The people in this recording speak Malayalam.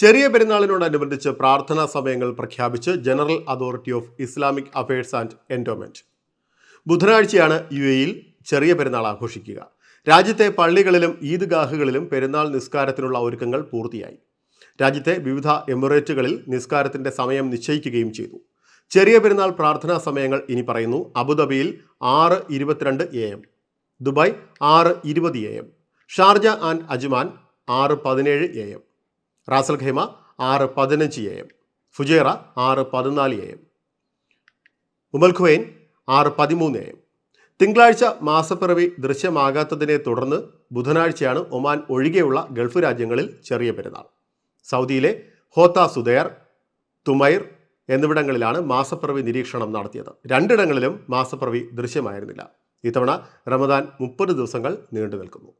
ചെറിയ പെരുന്നാളിനോടനുബന്ധിച്ച് പ്രാർത്ഥനാ സമയങ്ങൾ പ്രഖ്യാപിച്ച് general authority of Islamic affairs and endowment. ബുധനാഴ്ചയാണ് യു എയിൽ ചെറിയ പെരുന്നാൾ ആഘോഷിക്കുക. രാജ്യത്തെ പള്ളികളിലും ഈദ്ഗാഹുകളിലും പെരുന്നാൾ നിസ്കാരത്തിനുള്ള ഒരുക്കങ്ങൾ പൂർത്തിയായി. രാജ്യത്തെ വിവിധ എമിറേറ്റുകളിൽ നിസ്കാരത്തിന്റെ സമയം നിശ്ചയിക്കുകയും ചെയ്തു. ചെറിയ പെരുന്നാൾ പ്രാർത്ഥനാ സമയങ്ങൾ ഇനി പറയുന്നു. അബുദാബിയിൽ ആറ് ഇരുപത്തിരണ്ട് എ എം ദുബായ് ആറ് ഇരുപത് A M Sharjah and Ajman ആറ് പതിനേഴ് എ എം റാസൽ ഖൈമ ആറ് പതിനഞ്ച് എ എം. ഫുജേറ ആറ് പതിനാല് എ എം. ഉമൽഖുവൈൻ ആറ് പതിമൂന്ന് എ എം. തിങ്കളാഴ്ച മാസപ്പിറവി ദൃശ്യമാകാത്തതിനെ തുടർന്ന് ബുധനാഴ്ചയാണ് ഒമാൻ ഒഴികെയുള്ള ഗൾഫ് രാജ്യങ്ങളിൽ ചെറിയ പെരുന്നാൾ. സൗദിയിലെ ഹോത്ത സുദയർ തുമൈർ എന്നിവിടങ്ങളിലാണ് മാസപ്പിറവി നിരീക്ഷണം നടത്തിയത്. രണ്ടിടങ്ങളിലും മാസപ്പിറവി ദൃശ്യമായിരുന്നില്ല. ഇത്തവണ റമദാൻ മുപ്പത് ദിവസങ്ങൾ നീണ്ടു നിൽക്കുന്നു